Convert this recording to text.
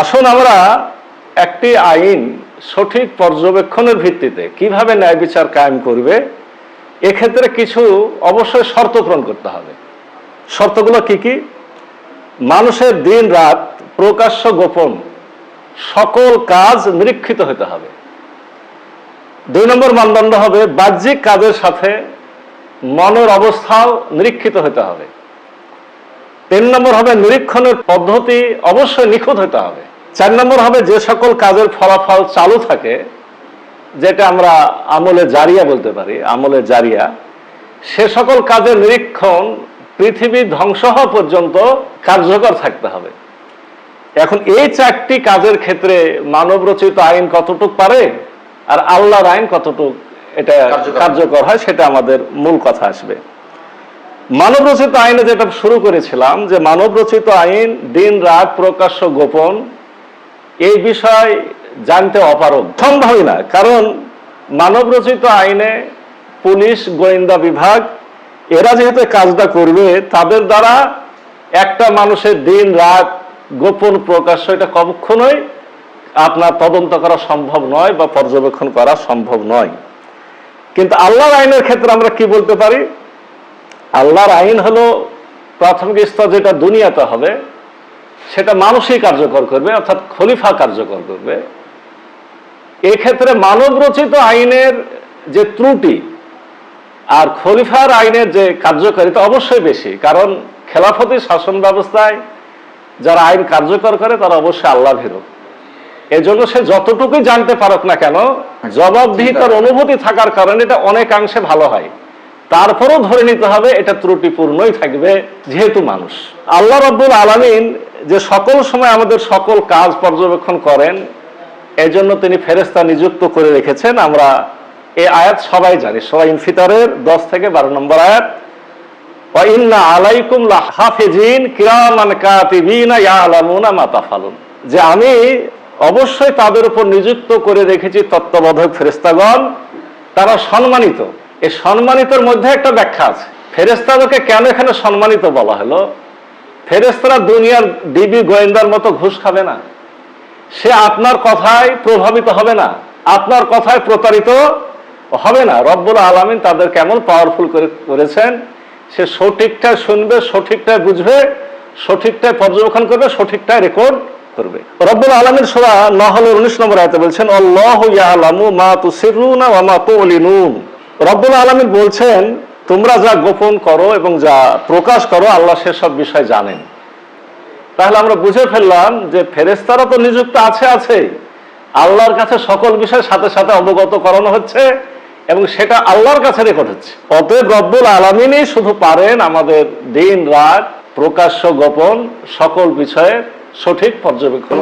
আসুন আমরা একটি আইন সঠিক পর্যবেক্ষণের ভিত্তিতে কীভাবে ন্যায় বিচার কায়েম করবে, এক্ষেত্রে কিছু অবশ্যই শর্ত পূরণ করতে হবে। শর্তগুলো কি কি? মানুষের দিন রাত প্রকাশ্য গোপন সকল কাজ নিরীক্ষিত হতে হবে। দুই নম্বর মানদণ্ড হবে বাহ্যিক কাজের সাথে মনের অবস্থাও নিরীক্ষিত হতে হবে। তিন নম্বর হবে নিরীক্ষণের পদ্ধতি অবশ্যই নিখুঁত হতে হবে। চার নম্বর হবে যে সকল কাজের ফলাফল চালু থাকে যেটা আমরা আমলে জারিয়া বলতে পারি আমলে জারিয়া সে সকল কাজের নিরীক্ষণ পৃথিবী ধ্বংস হওয়া পর্যন্ত কার্যকর থাকতে হবে। এখন এই চারটি কাজের ক্ষেত্রে মানব রচিত আইন কতটুক পারে আর আল্লাহর আইন কতটুক এটা কার্যকর। কার্যকর হয় সেটা আমাদের মূল কথা আসবে। মানব রচিত আইনে যেটা শুরু করেছিলাম, যে মানব রচিত আইন, দিন রাত প্রকাশ্য গোপন, এই বিষয় জানতে অপারগ। সম্ভবই না, কারণ মানব রচিত আইনে পুলিশ, গোয়েন্দা বিভাগ, এরা যেহেতু কাজটা করবে, তাদের দ্বারা একটা মানুষের দিন রাত গোপন প্রকাশ্য, এটা কখনোই আপনার তদন্ত করা সম্ভব নয় বা পর্যবেক্ষণ করা সম্ভব নয়। কিন্তু আল্লাহর আইনের ক্ষেত্রে আমরা কি বলতে পারি? আল্লাহর আইন হলো প্রাথমিক স্তর যেটা দুনিয়াতে হবে সেটা মানুষই কার্যকর করবে অর্থাৎ খলিফা কার্যকর করবে। এক্ষেত্রে মানব রচিত আইনের যে ত্রুটি আর খলিফার আইনের যে কার্যকারিতা অবশ্যই বেশি কারণ খেলাফতি শাসন ব্যবস্থায় যারা আইন কার্যকর করে তারা অবশ্যই আল্লাহ ভীরু। এজন্য সে যতটুকুই জানতে পারুক না কেন জবাবদিহিতার অনুভূতি থাকার কারণে এটা অনেকাংশে ভালো হয়। তারপরও ধরে নিতে হবে এটা ত্রুটিপূর্ণই থাকবে, যেহেতু মানুষ। আল্লাহ রব্বুল আলামিন যে সকল সময় আমাদের সকল কাজ পর্যবেক্ষণ করেন, এজন্য তিনি ফেরেস্তা নিযুক্ত করে রেখেছেন। আমরা এই আয়াত সবাই জানি সবাই ইনফিতারের দশ থেকে বারো নম্বর আয়াত। তাফালুন। যে আমি অবশ্যই তাদের উপর নিযুক্ত করে রেখেছি তত্ত্বাবধায়ক ফেরেস্তাগণ তারা সম্মানিত। এই সম্মানিতর মধ্যে একটা ব্যাখ্যা আছে। ফেরেস্তাদেরকে কেন এখানে সম্মানিত বলা হলো? ফেরেস্তারা দুনিয়ার ডিবি গোয়েন্দার মতো ঘুষ খাবে না। সে আপনার কথায় প্রভাবিত হবে না। আপনার কথায় প্রতারিত হবে না। রব্বুল আলামিন তাদের কেমন পাওয়ারফুল করে করেছেন? সে সঠিকটা শুনবে সঠিকটা বুঝবে, সঠিকটাই পর্যবেক্ষণ করবে, সঠিকটাই রেকর্ড করবে। রব্বুল আলামিন সূরা নহলের 19 নম্বর আয়াতে বলছেন, আল্লাহু ইয়ালামু মা তুসিরুনা ওয়া মা তুলিনুন রব্বুল আলামিন বলছেন, তোমরা যা গোপন করো এবং যা প্রকাশ করো, আল্লাহ সেসব বিষয় জানেন। তাহলে আমরা বুঝে ফেললাম যে ফেরেস্তারা তো নিযুক্ত আছে আছে। আল্লাহর কাছে সকল বিষয়ের সাথে সাথে অবগত করানো হচ্ছে এবং সেটা আল্লাহর কাছে রেকর্ড হচ্ছে। অতএব রব্বুল আলমিনই শুধু পারেন আমাদের দিন, রাত, প্রকাশ্য, গোপন সকল বিষয়ে সঠিক পর্যবেক্ষণ।